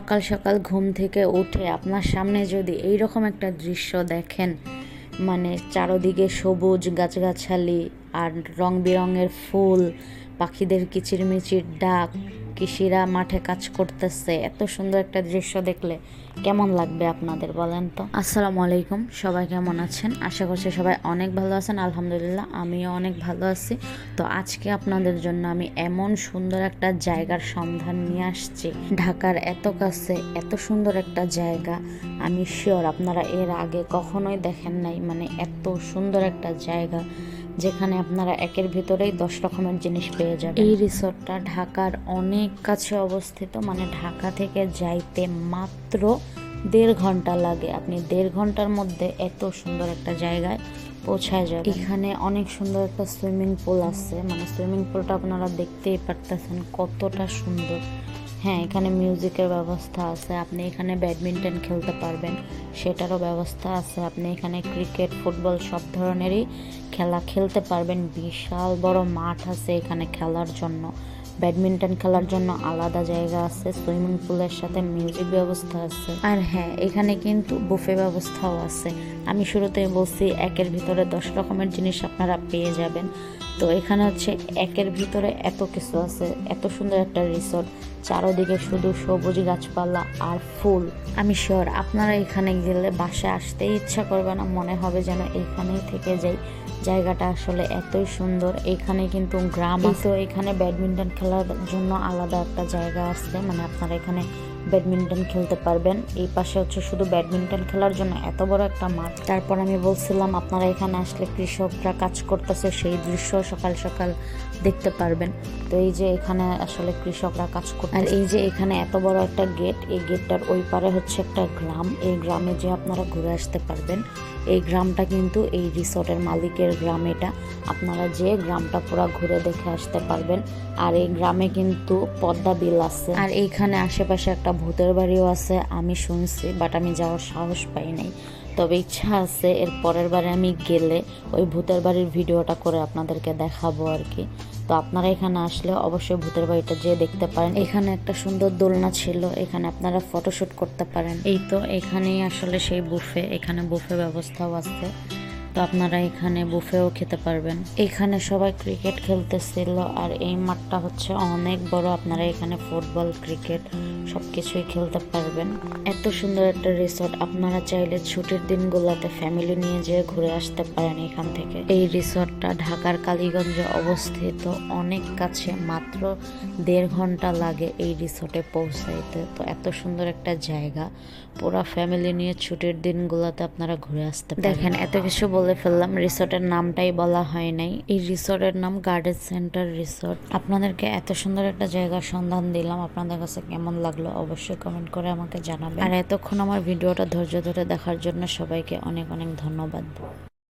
সকাল সকাল ঘুম থেকে উঠে আপনার সামনে যদি এই রকম একটা দৃশ্য দেখেন মানে চারোদিকে সবুজ গাছগাছালি আর রং বেরঙের ফুল, পাখিদের কিচিরমিচির ডাক কৃষিরা মাঠে কাজ করতেছে। এত সুন্দর একটা দৃশ্য দেখলে কেমন লাগবে আপনাদের বলেন তো? আসসালামু আলাইকুম, সবাই কেমন আছেন? আশা করছি সবাই অনেক ভালো আছেন, আলহামদুলিল্লাহ আমিও অনেক ভালো আছি। তো আজকে আপনাদের জন্য আমি এমন সুন্দর একটা জায়গার সন্ধান নিয়ে আসছি। ঢাকার এত কাছে এত সুন্দর একটা জায়গা, আমি শিওর আপনারা এর আগে কখনোই দেখেন নাই। মানে এত সুন্দর একটা জায়গা। যেখানে আপনারা একের ভিতরেই দশ রকমের জিনিস পেয়ে যাবেন। এই রিসোর্টটা ঢাকার অনেক কাছে অবস্থিত মানে ঢাকা থেকে যাইতে মাত্র দেড় ঘণ্টা লাগে। আপনি দেড় ঘণ্টার মধ্যে এত সুন্দর একটা জায়গায় পৌঁছায় যাবে এখানে অনেক সুন্দর একটা সুইমিং পুল আছে। মানে সুইমিং পুলটা আপনারা দেখতেই পারতেছেন কতটা সুন্দর। হ্যাঁ এখানে মিউজিকের ব্যবস্থা আছে। আপনি এখানে ব্যাডমিন্টন খেলতে পারবেন, সেটারও ব্যবস্থা আছে। আপনি এখানে ক্রিকেট, ফুটবল সব ধরনেরই খেলা খেলতে পারবেন। বিশাল বড় মাঠ আছে এখানে খেলার জন্য। ব্যাডমিন্টন খেলার জন্য আলাদা জায়গা আছে, সুইমিং পুলের সাথে মিউজিক ব্যবস্থা আছে। আর হ্যাঁ এখানে কিন্তু বুফে ব্যবস্থাও আছে। আমি শুরুতেই বলছি, একের ভিতরে দশ রকমের জিনিস আপনারা পেয়ে যাবেন। তো এখানে হচ্ছে একের ভিতরে এত কিছু আছে, এত সুন্দর একটা রিসোর্ট। চারোদিকে শুধু সবুজ গাছপালা আর ফুল। আমি শিওর আপনারা এখানে গেলে বাসায় আসতে ইচ্ছা করবে না মনে হবে যেন এখানেই থেকে যাই। জায়গাটা আসলে এতই সুন্দর এখানে কিন্তু গ্রাম আছে। তো এখানে ব্যাডমিন্টন খেলার জন্য আলাদা একটা জায়গা আছে মানে আপনারা এখানে ব্যাডমিন্টন খেলতে পারবেন। এই পাশে হচ্ছে শুধু ব্যাডমিন্টন খেলার জন্য এত বড় একটা মাঠ। তারপর আমি বলছিলাম, আপনারা এখানে আসলে কৃষকরা কাজ করতেছে, সেই দৃশ্য সকাল সকাল দেখতে পারবেন। তো এই যে এখানে আসলে কৃষকরা কাজ করতে আর এই যে এখানে এত বড় একটা গেট, এই গেটটার ওই পারে হচ্ছে একটা গ্রাম। এই গ্রামে যে আপনারা ঘুরে আসতে পারবেন, এই গ্রামটা কিন্তু এই রিসোর্টের মালিকের গ্রাম এটা। আপনারা যে গ্রামটা পুরো ঘুরে দেখে আসতে পারবেন। আর এই গ্রামে কিন্তু পদ্মা বিল আছে। আর এইখানে আশেপাশে একটা ভূতের বাড়িও আছে, আমি শুনছি বাট আমি যাওয়ার সাহস পাই নাই। তবে ইচ্ছা আছে, এর পরের বারে আমি গেলে ওই ভূতের বাড়ির ভিডিওটা করে আপনাদেরকে দেখাবো আর কি। তো আপনারা এখানে আসলে অবশ্যই ভূতের বাড়িটা যেয়ে দেখতে পারেন। এখানে একটা সুন্দর দোলনা ছিল, এখানে আপনারা ফটোশুট করতে পারেন। এই তো এখানেই আসলে সেই বুফে এখানে বুফে ব্যবস্থাও আছে। তো আপনারা এখানে বুফেও খেতে পারবেন। এখানে সবাই ক্রিকেট খেলতেছিল আর এই মাঠটা হচ্ছে অনেক বড়। আপনারা এখানে ফুটবল ক্রিকেট সব কিছুই খেলতে পারবেন। এত সুন্দর একটা রিসোর্ট আপনারা চাইলে ছুটির দিনগুলোতে ফ্যামিলি নিয়ে যেয়ে ঘুরে আসতে পারেন এখান থেকে। এই রিসোর্টটা ঢাকার কালীগঞ্জে অবস্থিত। অনেক কাছে মাত্র দেড় ঘণ্টা লাগে এই রিসোর্টে পৌঁছাইতে। তো এত সুন্দর একটা জায়গা। পুরা ফ্যামিলি নিয়ে ছুটির দিনগুলোতে আপনারা ঘুরে আসতে দেখেন, এত কিছু বলে ফেললাম, রিসোর্টের নামটাই বলা হয় নাই। এই রিসোর্টের নাম গার্ডেন সেন্টার রিসোর্ট। আপনাদেরকে এত সুন্দর একটা জায়গার সন্ধান দিলাম, আপনাদের কাছে কেমন লাগল অবশ্যই কমেন্ট করে আমাকে জানাবেন। আর এতক্ষণ আমার ভিডিওটা ধৈর্য ধরে দেখার জন্য সবাইকে অনেক অনেক ধন্যবাদ।